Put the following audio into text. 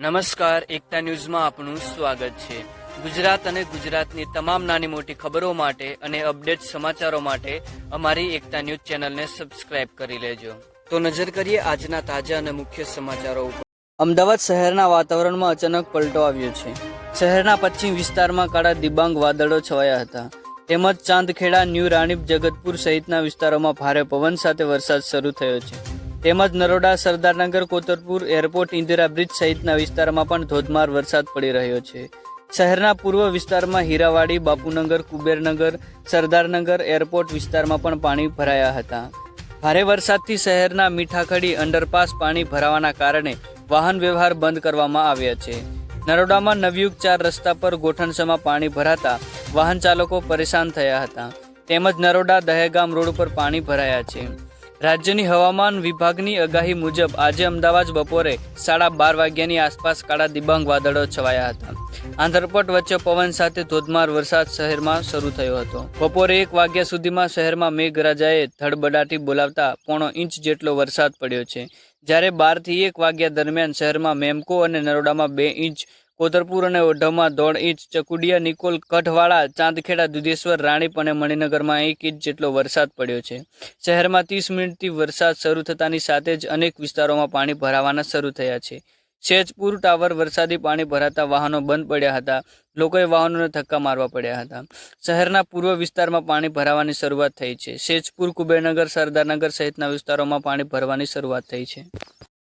નમસ્કાર, એકતા ન્યૂઝમાં આપનું સ્વાગત છે. ગુજરાત અને ગુજરાતની તમામ નાની મોટી ખબરો માટે અને અપડેટ સમાચારો માટે અમારી એકતા ન્યૂઝ ચેનલને સબસ્ક્રાઇબ કરી લેજો. તો નજર કરીએ આજના તાજા અને મુખ્ય સમાચારો ઉપર. અમદાવાદ શહેરના વાતાવરણમાં અચાનક પલટો આવ્યો છે. શહેરના પશ્ચિમ વિસ્તારમાં કાળા દિબાંગ વાદળો છવાયા હતા. તેમજ ચાંદખેડા, ન્યૂ રાણીપ, જગતપુર સહિતના વિસ્તારોમાં ભારે પવન સાથે વરસાદ શરૂ થયો છે. તેમજ નરોડા, સરદારનગર, કોતરપુર એરપોર્ટ, ઇન્દિરા બ્રિજ સહિતના વિસ્તારમાં પણ ધોધમાર વરસાદ પડી રહ્યો છે. શહેરના પૂર્વ વિસ્તારમાં હીરાવાડી, બાપુનગર, કુબેરનગર, સરદારનગર એરપોર્ટ વિસ્તારમાં પણ પાણી ભરાયા હતા. ભારે વરસાદથી શહેરના મીઠાખડી અંડરપાસ પાણી ભરાવાના કારણે વાહન વ્યવહાર બંધ કરવામાં આવ્યા છે. નરોડામાં નવયુગ ચાર રસ્તા પર ગોઠણસમાં પાણી ભરાતા વાહન ચાલકો પરેશાન થયા હતા. તેમજ નરોડા દહેગામ રોડ પર પાણી ભરાયા છે. રાજ્યની હવામાન વિભાગની આગાહી મુજબ આજે અમદાવાદ બપોરે સાડા બાર વાગ્યાની આસપાસ કાળા દિબાંગ વાદળો છવાયા હતા. આંધ્રપટ વચ્ચે પવન સાથે ધોધમાર વરસાદ શહેરમાં શરૂ થયો હતો. બપોરે એક વાગ્યા સુધીમાં શહેરમાં મેઘરાજાએ ધડબડાટી બોલાવતા પોણો ઇંચ જેટલો વરસાદ પડ્યો છે. જ્યારે બારથી એક વાગ્યા દરમિયાન શહેરમાં મેમકો અને નરોડામાં બે ઇંચ કોતરપુર અને ઓઢવમાં દોઢ ઇંચ ચકુડિયા નિકોલ કઠવાળા, ચાંદખેડા, દુધેશ્વર રાણીપ અને મણિનગરમાં એક ઇંચ જેટલો વરસાદ પડ્યો છે. શહેરમાં ત્રીસ મિનિટથી વરસાદ શરૂ થતાની સાથે જ અનેક વિસ્તારોમાં પાણી ભરાવાના શરૂ થયા છે. શેજપુર ટાવર વરસાદી પાણી ભરાતા વાહનો બંધ પડ્યા હતા. લોકોએ વાહનોને ધક્કા મારવા પડ્યા હતા. શહેરના પૂર્વ વિસ્તારમાં પાણી ભરાવાની શરૂઆત થઈ છે. શેજપુર કુબેરનગર, સરદારનગર સહિતના વિસ્તારોમાં પાણી ભરવાની શરૂઆત થઈ છે.